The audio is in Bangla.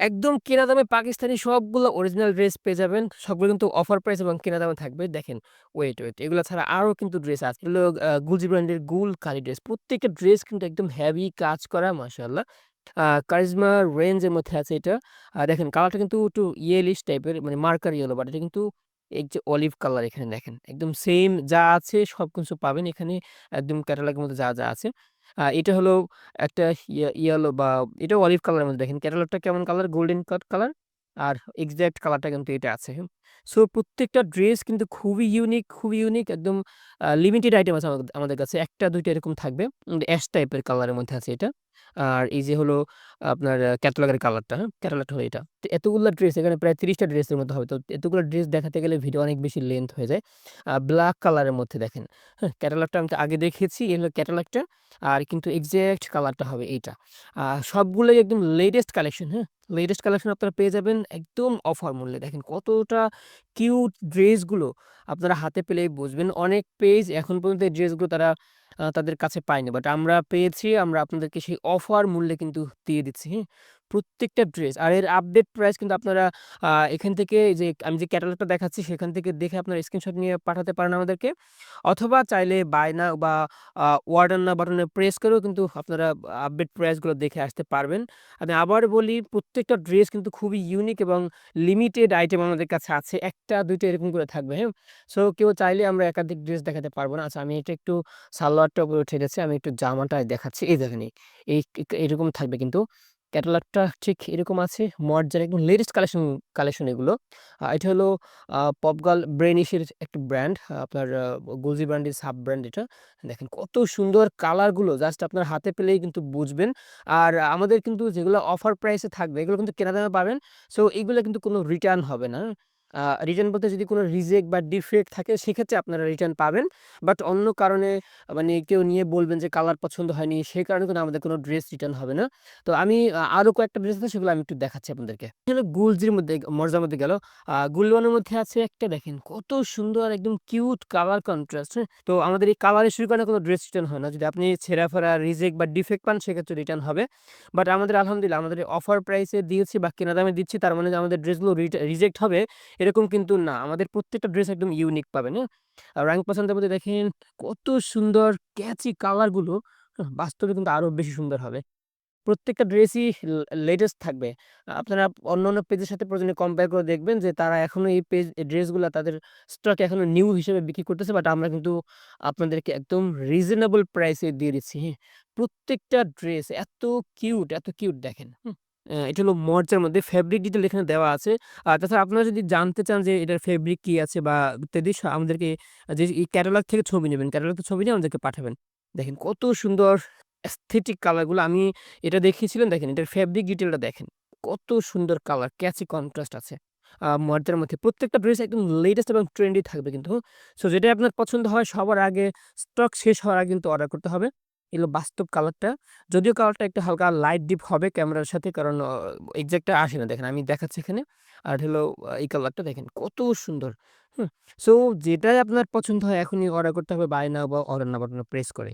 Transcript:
একদম কেনা দামে পাকিস্তানি সবগুলো অরিজিনাল ড্রেস পেয়ে যাবেন। সবগুলো কিন্তু অফার প্রাইস এবং কেনা দামে থাকবে। দেখেন ওয়েট, ওয়েট এগুলো ছাড়া আরও কিন্তু ড্রেস আছে। এগুলো গুলজি ব্র্যান্ডের গুল কালি ড্রেস। প্রত্যেকটা ড্রেস কিন্তু একদম হেভি কাজ করা মাশাআল্লাহ। আ কারিজমা রেঞ্জ এর মধ্যে আছে এটা। দেখেন কালারটা কিন্তু একটু ইয়েলিশ টাইপের মানে মার্কার ইয়েলো বাট এটা কিন্তু এই যে অলিভ কালার এখানে দেখেন। একদম সেম যা আছে সব কিছু পাবেন এখানে একদম ক্যাটালগের মধ্যে যা, যা আছে। এটা হলো একটা ইয়ে ইয়েলো বা এটা অলিভ কালারের মধ্যে দেখেন ক্যাটালগটা কেমন কালার গোল্ডেন কাট কালার আর এক্স্যাক্ট কালারটা কিন্তু এটা আছে। সো প্রত্যেকটা ড্রেস কিন্তু খুবই ইউনিক, খুবই ইউনিক একদম লিমিটেড আইটেম আছে আমাদের কাছে। একটা দুইটা এরকম থাকবে। অ্যাশ টাইপের কালারের মধ্যে আছে এটা। আর এই যে হলো আপনার ক্যাটালগের কালারটা, হ্যাঁ? ক্যাটালগটা হলো এটা। তো এতগুলা ড্রেস এখানে প্রায় তিরিশটা ড্রেসের মতো হবে। তো এতগুলা ড্রেস দেখাতে গেলে ভিডিও অনেক বেশি লেংথ হয়ে যায়। আ ব্লাক কালারের মধ্যে দেখেন, হ্যাঁ? ক্যাটালগটা আমি আগে দেখেছি এই হলো ক্যাটালগটা। আর কিন্তু এক্সাক্ট কালারটা হবে এইটা। আ সবগুলোই একদম লেটেস্ট কালেকশন, হ্যাঁ? লেটেস্ট কালেকশন আপনারা পেয়ে যাবেন একদম অফার মূল্যে। দেখেন কতটা কিউট ড্রেসগুলো আপনারা হাতে পেলেই বুঝবেন। অনেক পেজ এখন পর্যন্ত এই ড্রেসগুলো তারা তাদের কাছে পাইনি বাট আমরা পেয়েছি। আমরা আপনাদেরকে সেই অফার মূল্যে কিন্তু দিয়ে দিচ্ছি, হ্যাঁ? প্রত্যেকটা ড্রেস আর এর আপডেট প্রাইস কিন্তু আপনারা এখান থেকে যে আমি যে ক্যাটালগটা দেখাচ্ছি সেখান থেকে দেখে আপনারা স্ক্রিনশট নিয়ে পাঠাতে পারেন আমাদেরকে। অথবা চাইলে বাই নাও বা আ অর্ডার নাও বাটনে প্রেস করেও কিন্তু আপনারা আপডেট প্রাইসগুলো দেখে আসতে পারবেন। আমি আবার বলি প্রত্যেকটা ড্রেস কিন্তু খুবই ইউনিক এবং লিমিটেড আইটেম আমাদের কাছে আছে। একটা দুইটা এরকম করে থাকবে, হ্যাঁ? সো কেউ চাইলে আমরা একাধিক ড্রেস দেখাতে পারব না। আচ্ছা আমি এটা একটু সালোয়ারটা উপরে উঠে গেছে। আমি একটু জামাটা দেখাচ্ছি। এই দেখেন এই এরকম থাকবে কিন্তু। ক্যাটালগটা ঠিক এরকম আছে। মর্জার একদম লেটেস্ট কালেকশন কালেকশন এগুলো। এটা হলো পপগাল ব্রেনিশের একটা ব্র্যান্ড। আপনার গোজি গুলজি ব্র্যান্ডের সাব ব্র্যান্ড এটা। দেখেন কত সুন্দর কালারগুলো জাস্ট আপনার হাতে পেলেই কিন্তু বুঝবেন। আর আমাদের কিন্তু যেগুলো অফার প্রাইসে থাকবে, এগুলো কিন্তু কেনা দামে পাবেন। সো এগুলো কিন্তু কোনো রিটার্ন হবে না। রিটার্ন বলতে যদি কোনো রিজেক্ট বা ডিফেক্ট থাকে সেক্ষেত্রে আপনারা রিটার্ন পাবেন। বাট অন্য কারণে মানে কেউ নিয়ে বলবেন যে কালার পছন্দ হয়নি। সেই কারণে কিন্তু আমাদের কোনো ড্রেস রিটার্ন হবে না। তো আমি আরও কয়েকটা ড্রেস আছে সেগুলো আমি একটু দেখাচ্ছি আপনাদেরকে। গুলজির মধ্যে মর্জার মধ্যে গেল। গুলওয়ানের মধ্যে আছে একটা দেখেন কত সুন্দর একদম কিউট কালার কন্ট্রাস্ট? তো আমাদের এই কালার ইস্যুর কারণে কোনো ড্রেস রিটার্ন হয় না। যদি আপনি ছেঁড়া-ফাড়া, রিজেক্ট বা ডিফেক্ট পান সেক্ষেত্রে রিটার্ন হবে। বাট আমাদের আলহামদুলিল্লাহ আমাদের অফার প্রাইসে দিয়েছি বা কেনা দামে দিচ্ছি তার মানে আমাদের ড্রেসগুলো রিজেক্ট হবে এরকম কিন্তু না। আমাদের প্রত্যেকটা ড্রেস একদম ইউনিক পাবেন, হ্যাঁ? আর রং পছন্দের মধ্যে দেখেন কত সুন্দর ক্যাচি কালারগুলো বাস্তবে কিন্তু আরও বেশি সুন্দর হবে। প্রত্যেকটা ড্রেসই লেটেস্ট থাকবে। আপনারা অন্যান্য পেজের সাথে প্রয়োজনে কম্পেয়ার করে দেখবেন যে তারা এখনও এই পেজ ড্রেসগুলা তাদের স্টকে এখনও নিউ হিসেবে বিক্রি করতেছে। বাট আমরা কিন্তু আপনাদেরকে একদম রিজনেবল প্রাইসে দিয়ে দিচ্ছি, হ্যাঁ? প্রত্যেকটা ড্রেস এত কিউট, এত কিউট দেখেন, হুম? এটা হলো মর্জার মধ্যে ফেব্রিক ডিটেল এখানে দেওয়া আছে। আর তাছাড়া আপনারা যদি জানতে চান যে এটার ফেব্রিক কি আছে বা ইত্যাদি আমাদেরকে যে এই ক্যাটালগ থেকে ছবি নেবেন ক্যাটালগ থেকে ছবি নিয়ে আমাদেরকে পাঠাবেন। দেখেন কত সুন্দর এস্থেটিক কালারগুলো আমি এটা দেখিয়েছিলাম, দেখেন এটার ফেব্রিক ডিটেলটা দেখেন। কত সুন্দর কালার ক্যাচি কন্ট্রাস্ট আছে। আ মধ্যে প্রত্যেকটা ড্রেস একদম লেটেস্ট এবং ট্রেন্ডি থাকবে কিন্তু। সো যেটা আপনার পছন্দ হয় সবার আগে স্টক শেষ হওয়ার আগে কিন্তু অর্ডার করতে হবে। এগুলো বাস্তব কালারটা। যদিও কালারটা একটু হালকা লাইট ডিপ হবে ক্যামেরার সাথে কারণ এক্স্যাক্টটা আসে না। দেখেন আমি দেখাচ্ছি এখানে। আর হলো এই কালারটা দেখেন কত সুন্দর, হুম? সো যেটাই আপনার পছন্দ হয় এখনই অর্ডার করতে হবে বাই নাও বা অর্ডার নাও বাটনে প্রেস করে।